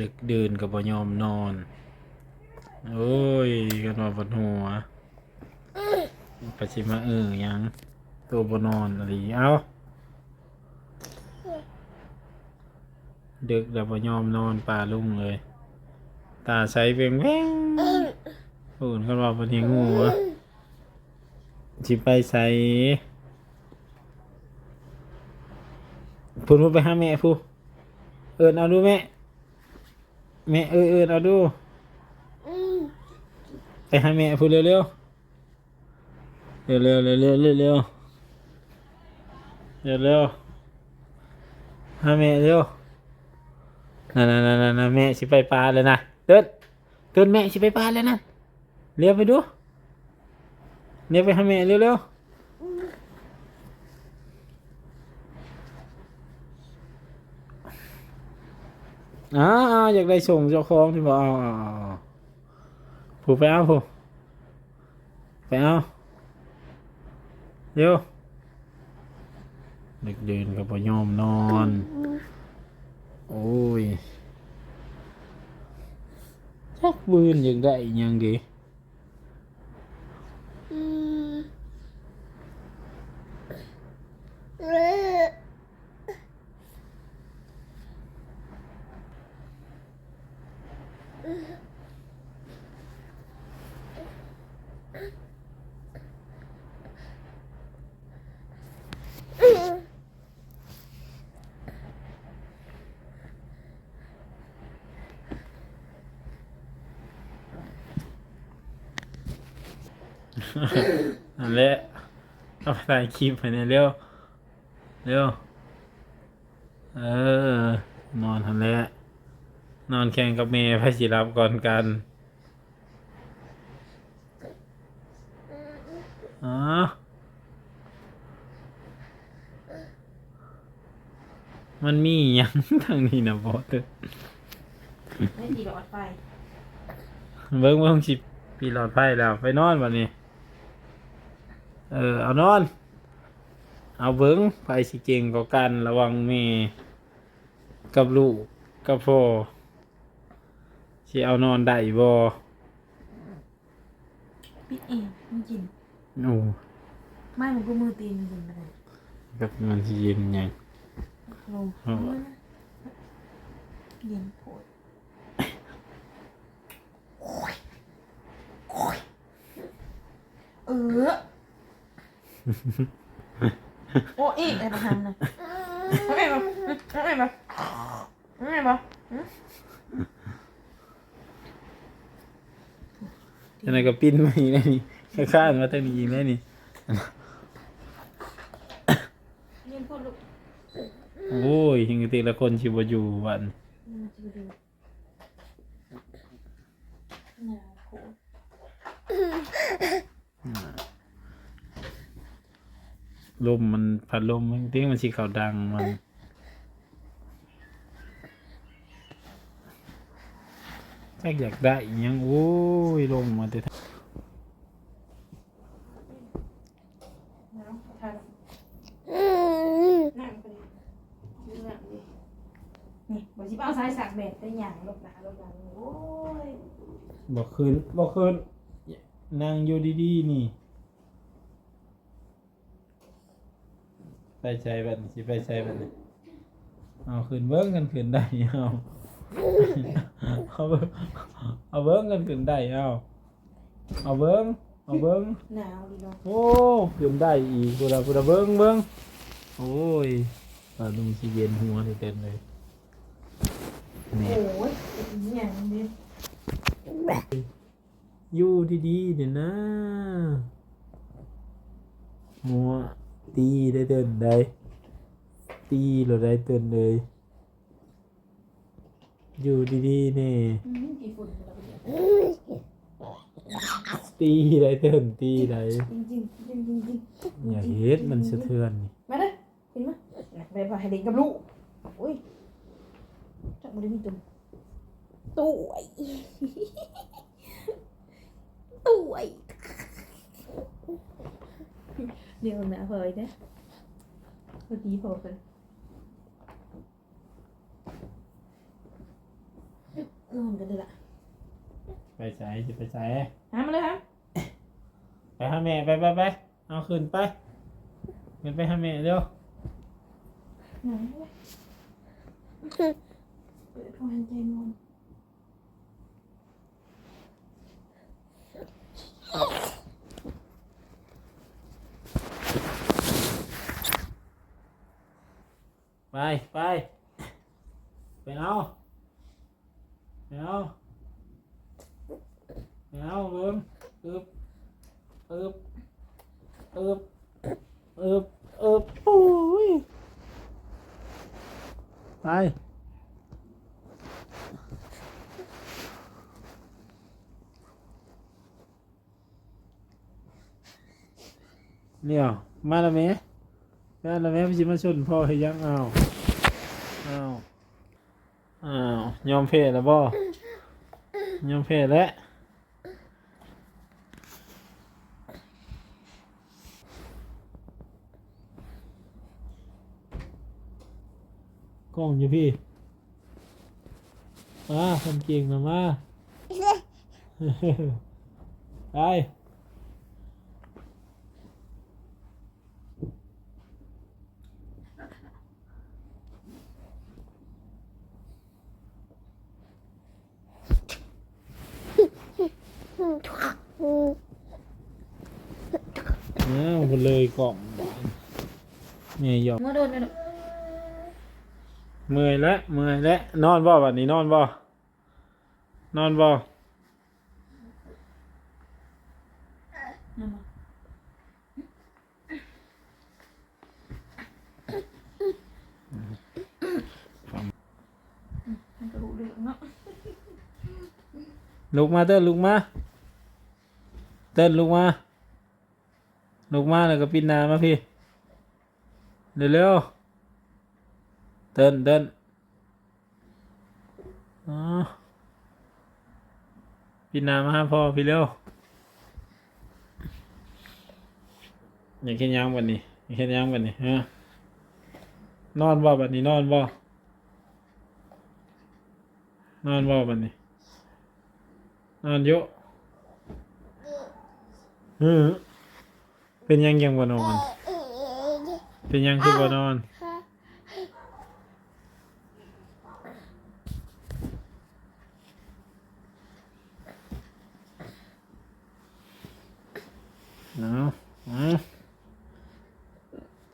ดึกดื่นกับบ่ยอมนอน โอ้ยกันว่าบนหัวปชิมาเออยัง ตัวบนอนอะไรเอาดึกแล้วบ่ยอมนอนป่าลุ่งเลย ตาใสเบ่งแว้งพูนกันว่าบนหิงูวะสิไปใส่พูนพูดไปหาแม่พูเอินเอาดูแม่ แม่เออเอินเอาดูไปหาแม่พูดเร็วเร็วเร็วเร็วเร็วเร็วเร็วเร็วเร็วเร็วหาแม่เร็วนั่นนั่นนั่นนั่นแม่สิไปปลาเลยนะเดินเดินแม่สิไปปลาเลยนะเรียวไปดูเรียวไปหาแม่เร็วเร็ว อ้าอยากได้ส่งเจ้าของที่บอกเอาผู้ไปเอาผู้ไปเอาเร็วเด็กเดินกับพยอมนอน โอ้ยชักบืนยังได้อีกยังดี นั่นแหละเอาไปถ่ายคลิปไปเนี่ยเร็ว เร็ว เออ นอนทันแหละนอนแข่งกับเมย์พระศิรับก่อนกันอ๋อมันมีหยังทางนี้นะบอสเด้อไม่ดีหลอดไฟเบิ้งเบิ้งสิปีหลอดไฟแล้ว ไปนอนวันนี้ เออเอานอน เอาเบิ้งไปสิเก่งกว่ากันระวังเมกับลูกกับพ่อสิเอานอนได้บ่ปิดเองมันกินโอ้ไม่มันก็มือตีนมันกินไปเลยกับมันสิเย็นหยังลงเอาวะเย็นโผดเออ โอ้อีกอะไรมาทำนะไม่มาไม่มาไม่มาจังไดก็ปิ้นมาอีกแล้วนี่ข้างๆมาตั้งนี้อีกแล้วนี่เย็นโผดลูกโอ้ยยังแต่ละคนสิบ่อยู่วันมันจะดูหนาวโผด ลมมันพัดลมมันทิ้งมันสิเขาดังมันจักอยากได้อิหยังโอ้ยลมมาแต่ทางหนาวทันนั่งไปดิยืนนั่งดินี่บอกสิเอาสายสักเบ็ดได้หยังลบหนาลบหลังโอ้ยบอกคืนบอกคืนนั่งอยู่ดีๆนี่ ไป ใช้บัดนี้สิไปใช้บัดนี้เอาคืนเบิ้งกันคืนได้เอาเอาเบิ้งเอาเบิ้งกันคืนได้เอาเอาเบิ้งเอาเบิ้งหนาวดีเนาะโอ้คืนได้อีกกูละกูละเบิ้งเบิ้งโอ้ยปลาลุงสิเย็นหัวนี่เต็มเลยนี่โอ้ยเป็นอหย่างนี้อยู่ดีๆเดี๋ยวนะหัว ตีได้เตือนได้ตีเราได้เตือนเลย อยู่ดีๆนี่กี่ฝุ่นเราไปเดี๋ยวตีได้เตือนตีได้จริงจริงจริงจริงจริงอย่าเฮ็ดมันสะเทือนนี่มาเลยขึ้นมาน่ะไปพาให้เด็กกับลูกโอ้ยจับมือด้มีตุ่มตุ้ยตุ้ย điều mẹ vời đấy có tí phổ phần ngon cái đây ạ ไปใส่จะไปใส่ hả mà đây hả ไปหาแม่ไปไปไปเอาขึ้นไปขึ้นไปหาแม่เร็ว ngon đấy không ăn chay ngon ไปไปไปเอาไปเอาไปเอาเบิ้งอึบอึบอึบอึบอึบโอ้ยไปเนี่ยมาแล้วไหมมาแล้วไหมพี่จิมาชนพ่อให้ยังเอา อาอ้าวยอมเพศแล้วบ่ยอมเพศแล้วกล้องอยู่พี่มาคนเก่งนะมา ไป อ้าวมันเลยกล่องเนี่ยหยอกงัวโดนไปหรอกเมื่อยแล้วเมื่อยแล้วนอนบ่บัดนี้นอนบ่นอนบ่นั่นบ่มันก็รู้เรื่องเนาะลุกมาเต้นลุกมาเต้นลุกมา ลุกมาแล้วก็ปิดน้ามาพี่ เร็วๆเต้นเต้นอ๋อปิดน้ามาหาพ่อพี่เร็วอย่าเห็นยังบัดนี้อย่าเห็นยังบัดนี้ฮะนอนบ่บัดนี้นอนบ่นอนบ่บัดนี้นอนเยอะเออ เป็นยังยังบ่นอน เป็นยังคือบ่นอน เอาเอา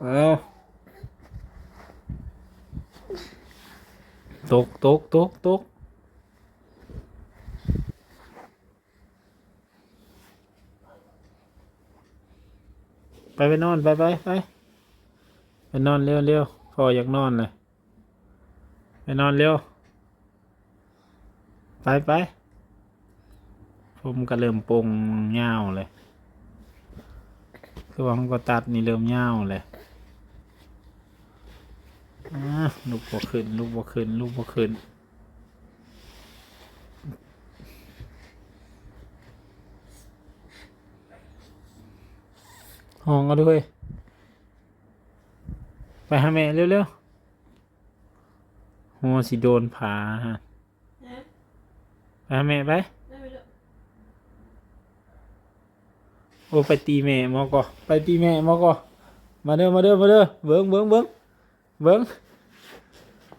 เอาตกตกตกตก ไปไปนอนไปไปไปไปนอนเร็วเร็วพออยากนอนเลยไปนอนเร็ว ไปไปผมก็เริ่มปรงเงาวเลยคือว่าผมก็ตัดนี่เริ่มเงาวเลยอ่าลูกบ่ขึ้น ลูกบ่ขึ้น ลูกบ่ขึ้น ห้องเอาด้วย ไปหาแม่เร็วๆหัวสิโดนผาฮะนะไปหาแม่ไปได้ไปเด้อโอ้ไปตีแม่หมอก่อไปตีแม่หมอก่อมาเด้อมาเด้อมาเด้อเบิ้งเบิ้งเบิ้งเบิ้ง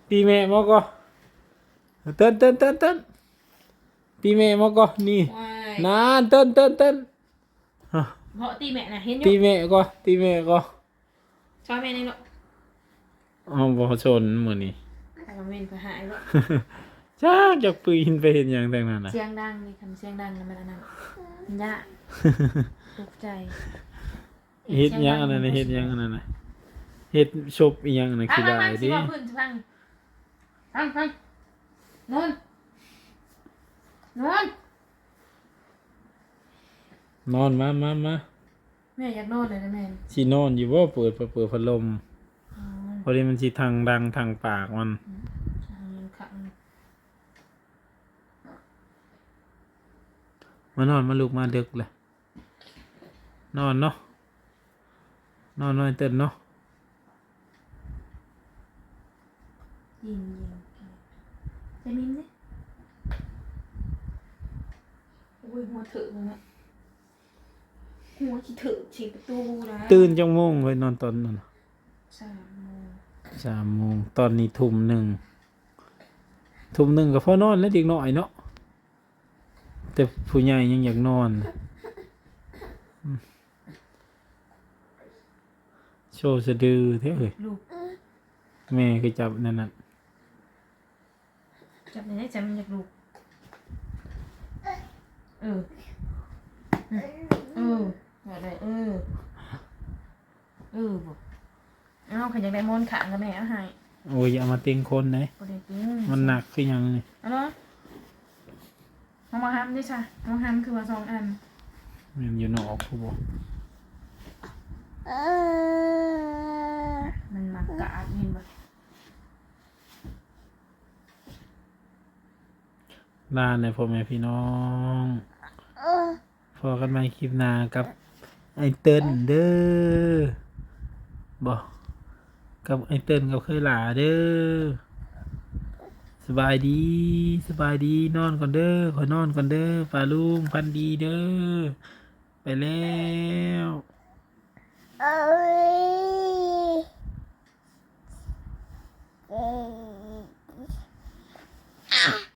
ตีแม่หมอก่อเต้นเต้นเต้นเต้นตีแม่หมอก่อนี่ว้ายนานเต้นเต้นเต้นฮะ เพราะตีแม่น่ะเห็นอยู่ตีแม่ก่อตีแม่ก่อชอบแม่นี่เนาะอ๋อบ่ชนมื้อนี้แต่ก็เว้นไปหายแล้วจ้าอยากปืนไปเห็นอย่างต่างนั้นน่ะเสียงดังนี่คำเสียงดังแล้วมันอันนั้นมันยากตกใจเฮ็ดหยังอันนั้นน่ะเฮ็ดหยังอันนั้นน่ะเฮ็ดชบอีหยังอันนั้นฟัคืงอฟังได้ฟังสิดิ ว่าพื้นฟังฟังฟังนอนนอน นอนมามามาแม่อยากนอนเลยนะแม่สินอนอยู่บ่เปิดเปิดพัดลมอ๋อพอดีมันสิทางดังทางปากมันเอาเงินขังมานอนมาลุกมาดึกเลยนอนเนาะนอนนอนเต้นเนาะยิงยิงจะมินสิอ้ยหัวเถอะเลยนะ หัวขี้เถอะฉีดประตูนะตื่นจังโมงเว้ยนอนตอนนั้นน่ะสามโมงสามโมงตอนนี้ทุ่มหนึ่งทุ่มหนึ่งก็พอนอนแล้วเด็กน้อยเนาะแต่ผู้ใหญ่ยังอยากนอนอืมโชว์สะดือเท่เลยลูกแม่ก็จับนั่นน่ะจับในได้จับมันอยากลูกเออ เออ อะไรเออ เออบอกเอาขันอยากได้มอนขางกับแม่เอาให้โอ้ยอย่าเอามาเต็งคนนะประเด็นกินมันหนักคือหยังนี่เอาเนาะมองมาห้ามด้วยจ้ะมองห้ามคือว่าสองอันมันอยู่นอกผู้บอกมันมากาดเห็นปะลาในพ่อแม่พี่น้อง พอกันใหม่คลิปหน้ากับ ไอเติ้นเด้อบอกกับไอเติ้นกับเคยหลาเด้อสบายดีสบายดีนอนก่อนเด้อขอนอนก่อนเด้อปลาลุงพันดีเด้อไปแล้วเอ้ย